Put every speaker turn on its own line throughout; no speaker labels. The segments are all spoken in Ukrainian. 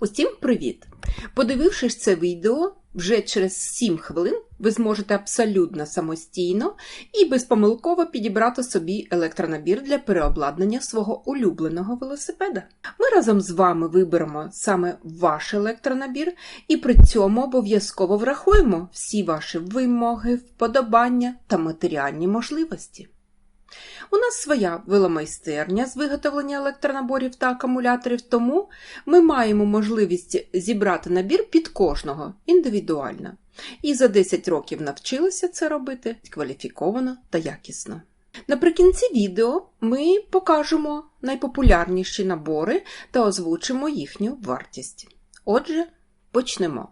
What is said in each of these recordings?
Усім привіт! Подивившись це відео, вже через 7 хвилин ви зможете абсолютно самостійно і безпомилково підібрати собі електронабір для переобладнання свого улюбленого велосипеда. Ми разом з вами виберемо саме ваш електронабір і при цьому обов'язково врахуємо всі ваші вимоги, вподобання та матеріальні можливості. У нас своя веломайстерня з виготовлення електронаборів та акумуляторів, тому ми маємо можливість зібрати набір під кожного індивідуально. І за 10 років навчилися це робити кваліфіковано та якісно. Наприкінці відео ми покажемо найпопулярніші набори та озвучимо їхню вартість. Отже, почнемо.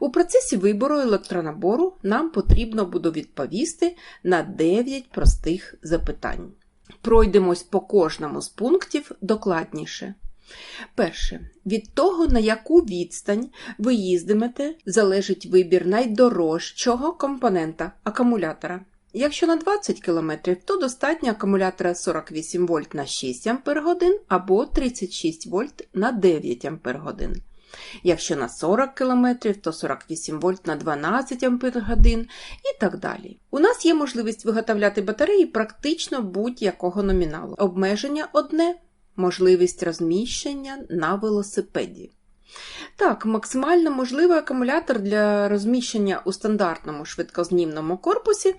У процесі вибору електронабору нам потрібно буде відповісти на 9 простих запитань. Пройдемось по кожному з пунктів докладніше. Перше. Від того, на яку відстань ви їздимете, залежить вибір найдорожчого компонента акумулятора. Якщо на 20 км, то достатньо акумулятора 48 В на 6 Ах або 36 В на 9 Ах. Якщо на 40 км, то 48 вольт на 12 Ах і так далі. У нас є можливість виготовляти батареї практично будь-якого номіналу. Обмеження одне можливість розміщення на велосипеді. Так, максимально можливий акумулятор для розміщення у стандартному швидкознімному корпусі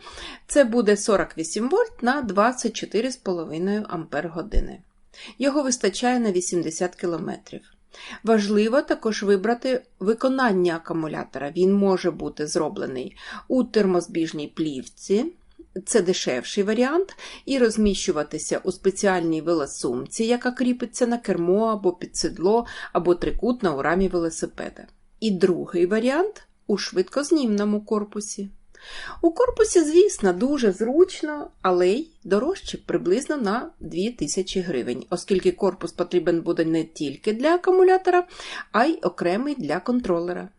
це буде 48 вольт на 24,5 Ах. Його вистачає на 80 км. Важливо також вибрати виконання акумулятора. Він може бути зроблений у термозбіжній плівці, це дешевший варіант, і розміщуватися у спеціальній велосумці, яка кріпиться на кермо або під седло, або трикутна у рамі велосипеда. І другий варіант у швидкознімному корпусі. У корпусі, звісно, дуже зручно, але й дорожче приблизно на 2000 гривень, оскільки корпус потрібен буде не тільки для акумулятора, а й окремий для контролера.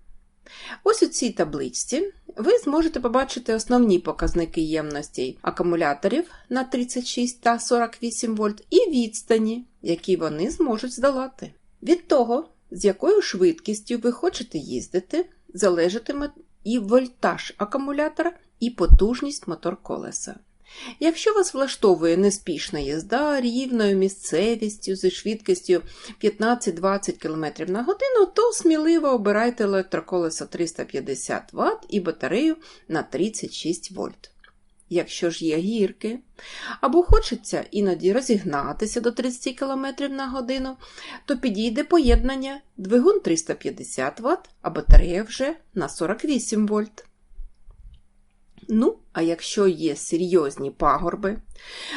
Ось у цій табличці ви зможете побачити основні показники ємності акумуляторів на 36 та 48 вольт і відстані, які вони зможуть здолати. Від того, з якою швидкістю ви хочете їздити, залежатиме і вольтаж акумулятора, і потужність мотор колеса. Якщо вас влаштовує неспішна їзда рівною місцевістю зі швидкістю 15-20 км на годину, то сміливо обирайте електроколесо 350 Вт і батарею на 36 вольт. Якщо ж є гірки, або хочеться іноді розігнатися до 30 км на годину, то підійде поєднання двигун 350 Вт, а батарея вже на 48 вольт. Ну, а якщо є серйозні пагорби,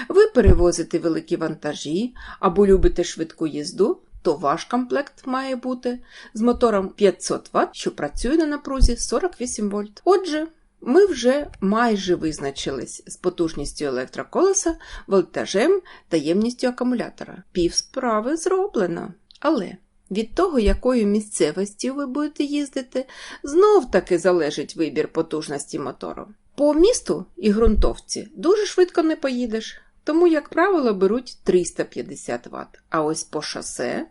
ви перевозите великі вантажі або любите швидку їзду, то ваш комплект має бути з мотором 500 Вт, що працює на напрузі 48 вольт. Отже, ми вже майже визначились з потужністю електроколеса, вольтажем та ємністю акумулятора. Пів справи зроблено. Але від того, якою місцевістю ви будете їздити, знов таки залежить вибір потужності мотору. По місту і ґрунтовці дуже швидко не поїдеш, тому, як правило, беруть 350 Вт. А ось по шосе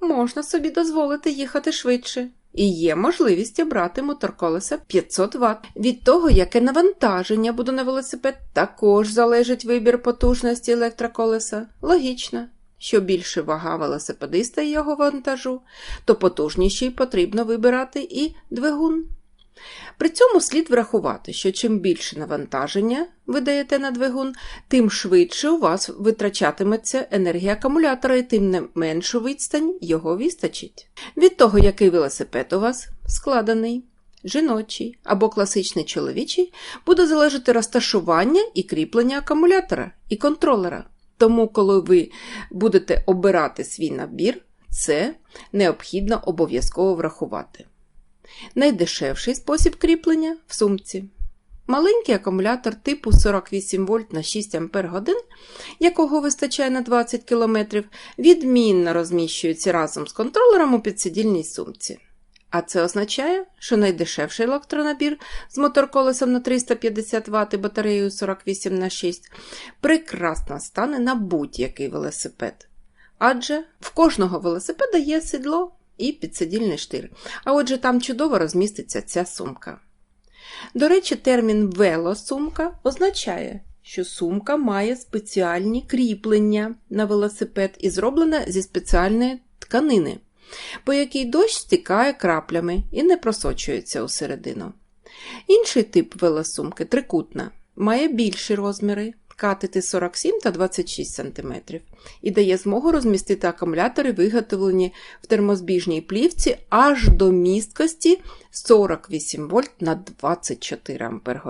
можна собі дозволити їхати швидше. І є можливість обрати мотор колеса 500 Вт. Від того, яке навантаження буде на велосипед, також залежить вибір потужності електроколеса. Логічно. Що більше вага велосипедиста і його вантажу, то потужніший потрібно вибирати і двигун. При цьому слід врахувати, що чим більше навантаження ви даєте на двигун, тим швидше у вас витрачатиметься енергія акумулятора і тим не меншу відстань його вистачить. Від того, який велосипед у вас складений, жіночий або класичний чоловічий, буде залежати розташування і кріплення акумулятора і контролера. Тому, коли ви будете обирати свій набір, це необхідно обов'язково врахувати. Найдешевший спосіб кріплення в сумці. Маленький акумулятор типу 48 вольт на 6 Ах, якого вистачає на 20 км, відмінно розміщується разом з контролером у підсидільній сумці. А це означає, що найдешевший електронабір з моторколесом на 350 Вт і батареєю 48 на 6 прекрасно стане на будь-який велосипед. Адже в кожного велосипеда є сідло і підсидільний штир. А отже, там чудово розміститься ця сумка. До речі, термін велосумка означає, що сумка має спеціальні кріплення на велосипед і зроблена зі спеціальної тканини, по якій дощ стікає краплями і не просочується усередину. Інший тип велосумки трикутна, має більші розміри, катети 47 та 26 см, і дає змогу розмістити акумулятори, виготовлені в термозбіжній плівці аж до місткості 48 вольт на 24 Ах.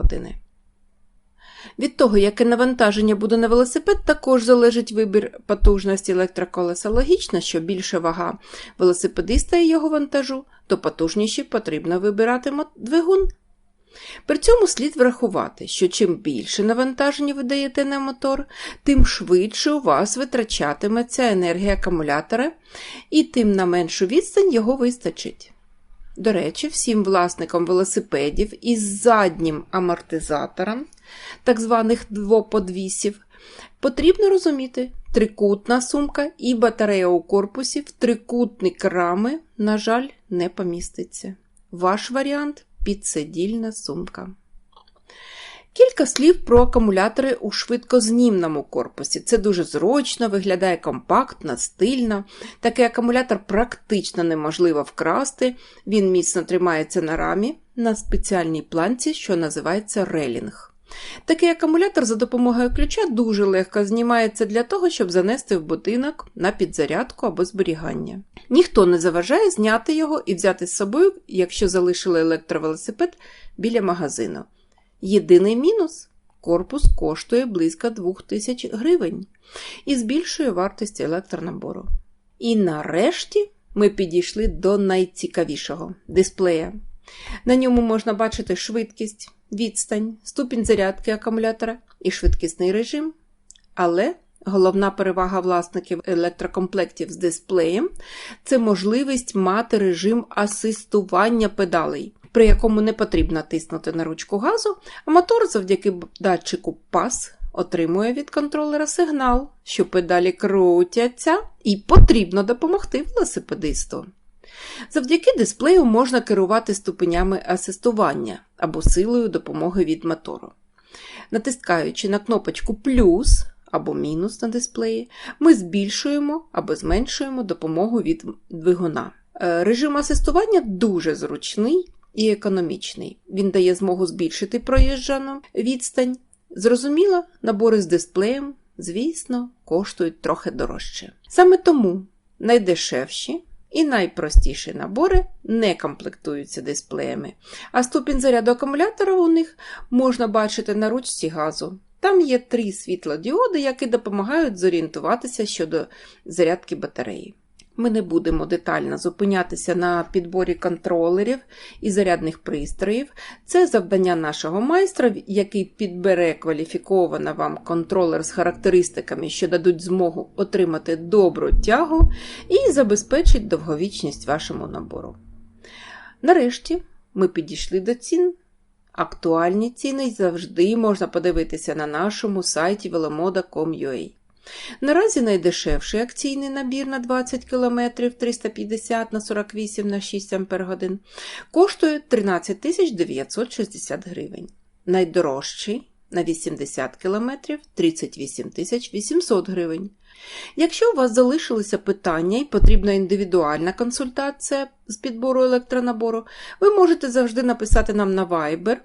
Від того, яке навантаження буде на велосипед, також залежить вибір потужності електроколеса. Логічно, що більша вага велосипедиста і його вантажу, то потужніші потрібно вибирати двигун. При цьому слід врахувати, що чим більше навантаження ви даєте на мотор, тим швидше у вас витрачатиметься енергія акумулятора, і тим на меншу відстань його вистачить. До речі, всім власникам велосипедів із заднім амортизатором, так званих двоподвісів, потрібно розуміти, трикутна сумка і батарея у корпусі в трикутник рами, на жаль, не поміститься. Ваш варіант підсидільна сумка. Кілька слів про акумулятори у швидкознімному корпусі. Це дуже зручно, виглядає компактно, стильно. Такий акумулятор практично неможливо вкрасти, він міцно тримається на рамі на спеціальній планці, що називається релінг. Такий акумулятор за допомогою ключа дуже легко знімається для того, щоб занести в будинок на підзарядку або зберігання. Ніхто не заважає зняти його і взяти з собою, якщо залишили електровелосипед біля магазину. Єдиний мінус корпус коштує близько 2000 гривень і збільшує вартість електронабору. І нарешті ми підійшли до найцікавішого дисплея. На ньому можна бачити швидкість, відстань, ступінь зарядки акумулятора і швидкісний режим. Але головна перевага власників електрокомплектів з дисплеєм це можливість мати режим асистування педалей, при якому не потрібно тиснути на ручку газу, а мотор завдяки датчику PAS отримує від контролера сигнал, що педалі крутяться, і потрібно допомогти велосипедисту. Завдяки дисплею можна керувати ступенями асистування або силою допомоги від мотору. Натискаючи на кнопочку плюс або мінус на дисплеї, ми збільшуємо або зменшуємо допомогу від двигуна. Е, режим асистування дуже зручний і економічний. Він дає змогу збільшити проїжджану відстань. Зрозуміло, набори з дисплеєм, звісно, коштують трохи дорожче. Саме тому найдешевші і найпростіші набори не комплектуються дисплеями, а ступінь заряду акумулятора у них можна бачити на ручці газу. Там є три світлодіоди, які допомагають зорієнтуватися щодо зарядки батареї. Ми не будемо детально зупинятися на підборі контролерів і зарядних пристроїв. Це завдання нашого майстра, який підбере кваліфіковано вам контролер з характеристиками, що дадуть змогу отримати добру тягу і забезпечить довговічність вашому набору. Нарешті ми підійшли до цін. Актуальні ціни завжди можна подивитися на нашому сайті velomoda.com.ua. Наразі найдешевший акційний набір на 20 км 350 на 48 на 6 Ах коштує 13 960 гривень. Найдорожчий на 80 км 38 800 гривень. Якщо у вас залишилися питання і потрібна індивідуальна консультація з підбору електронабору, ви можете завжди написати нам на Viber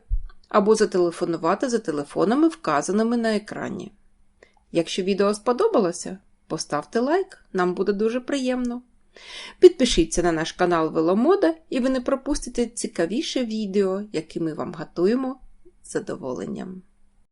або зателефонувати за телефонами, вказаними на екрані. Якщо відео сподобалося, поставте лайк, нам буде дуже приємно. Підпишіться на наш канал Веломода і ви не пропустите цікавіше відео, які ми вам готуємо з задоволенням.